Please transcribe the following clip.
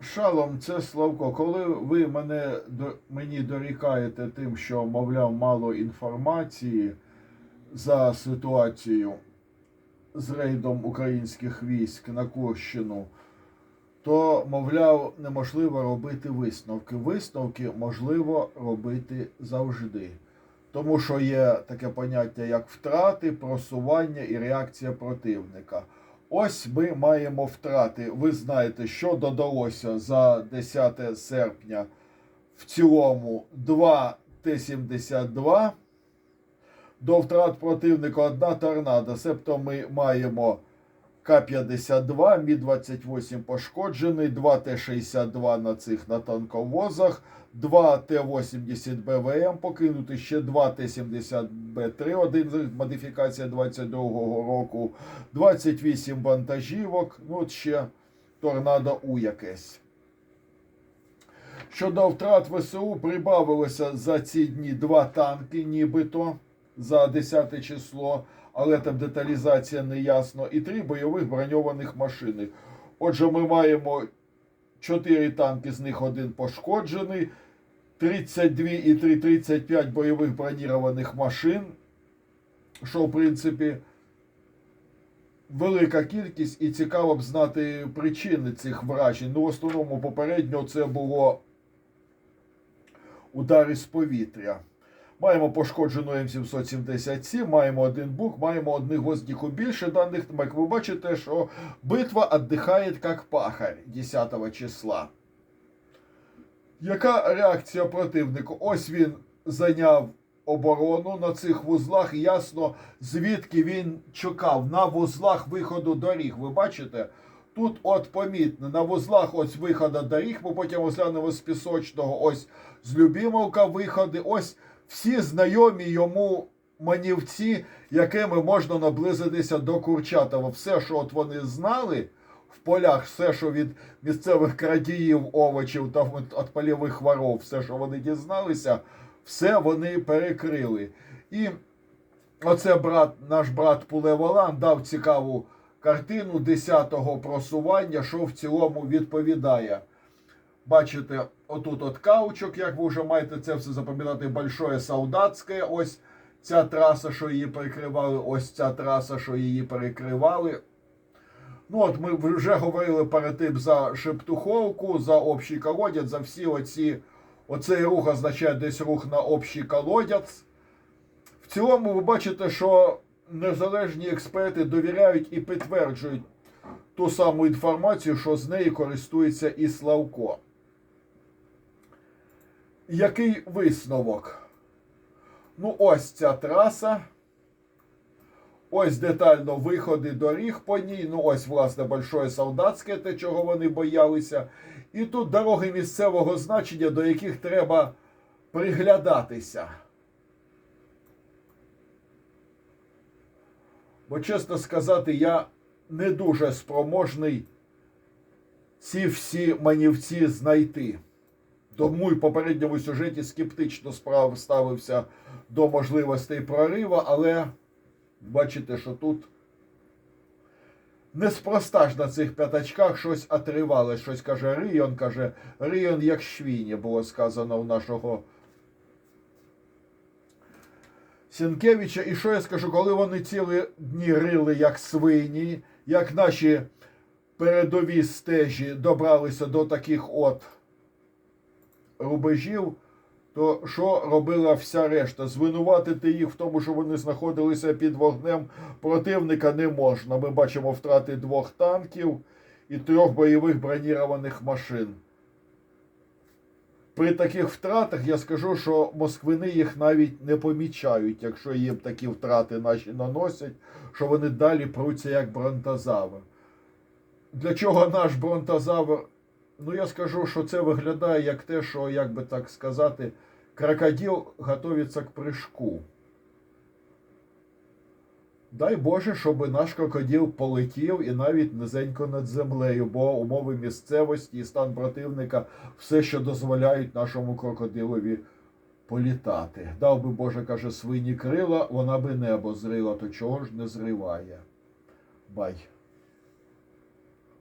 Шалом, це Славко. Коли ви мене мені дорікаєте тим, що, мовляв, мало інформації за ситуацію з рейдом українських військ на Курщину, то, мовляв, неможливо робити висновки. Висновки можливо робити завжди. Тому що є таке поняття, як втрати, просування і реакція противника. Ось ми маємо втрати. Ви знаєте, що додалося за 10 серпня в цілому 2 Т-72. До втрат противника одна торнадо. Себто ми маємо К-52, Мі-28 пошкоджений, 2 Т-62 на цих на танковозах, 2 Т-80 БВМ покинути, ще 2 Т-70Б3, один модифікація 22-го року, 28 вантажівок, ну от ще торнадо У якесь. Щодо втрат ВСУ прибавилося за ці дні два танки, нібито за 10 число, але там деталізація не ясно, і три бойових броньованих машини. Отже, ми маємо 4 танки, з них один пошкоджений, 32 і 3 35 бойових бронірованих машин, що в принципі велика кількість, і цікаво б знати причини цих вражень. Ну, в основному попередньо це було удари з повітря. Маємо пошкоджену М777, маємо один бук, маємо одних гвоздіку більше даних. Як ви бачите, що битва віддихає як пахарь 10 числа. Яка реакція противнику? Ось він зайняв оборону на цих вузлах. Ясно, звідки він чекав на вузлах виходу доріг. Ви бачите? Тут от помітно, на вузлах ось виходу доріг, ми потім розглянемо з пісочного, ось з Любімовка виходи, ось всі знайомі йому манівці, якими можна наблизитися до Курчатова. Все, що от вони знали в полях, все, що від місцевих крадіїв, овочів та від польових воров, все, що вони дізналися, все вони перекрили. І оце брат, наш брат Пулеволан дав цікаву картину 10-го просування, що в цілому відповідає. Бачите, отут от каучок, як ви вже маєте це все запам'ятати, большое солдатське. Ось ця траса, що її перекривали, ось ця траса, що її перекривали. Ну от ми вже говорили перед тим за Шептуховку, за общий колодязь, за всі оці. Оцей рух означає десь рух на общий колодязь. В цілому ви бачите, що незалежні експерти довіряють і підтверджують ту саму інформацію, що з неї користується і Славко. Який висновок? Ну, ось ця траса. Ось детально виходи доріг по ній. Ну, ось, власне, Большое Солдатське, те, чого вони боялися. І тут дороги місцевого значення, до яких треба приглядатися. Бо, чесно сказати, я не дуже спроможний ці всі манівці знайти. Тому і в попередньому сюжеті скептично справ ставився до можливостей прорива, але бачите, що тут неспроста ж на цих п'ятачках щось отривали. Щось каже Рийон, каже, Рийон як швіні, було сказано у нашого Сінкевича. І що я скажу, коли вони цілі дні рили як свині, як наші передові стежі добралися до таких от рубежів, то що робила вся решта? Звинуватити їх в тому, що вони знаходилися під вогнем противника не можна. Ми бачимо втрати двох танків і трьох бойових бронірованих машин. При таких втратах я скажу, що москвини їх навіть не помічають, якщо їм такі втрати наші наносять, що вони далі пруться як бронтозавр. Для чого наш бронтозавр? Ну, я скажу, що це виглядає як те, що, як би так сказати, крокодил готується к прыжку. Дай Боже, щоб наш крокодил полетів і навіть низенько над землею, бо умови місцевості і стан противника все, що дозволяють нашому крокодилові політати. Дав би Боже, каже, свині крила, вона би небо зрила, то чого ж не зриває? Бай.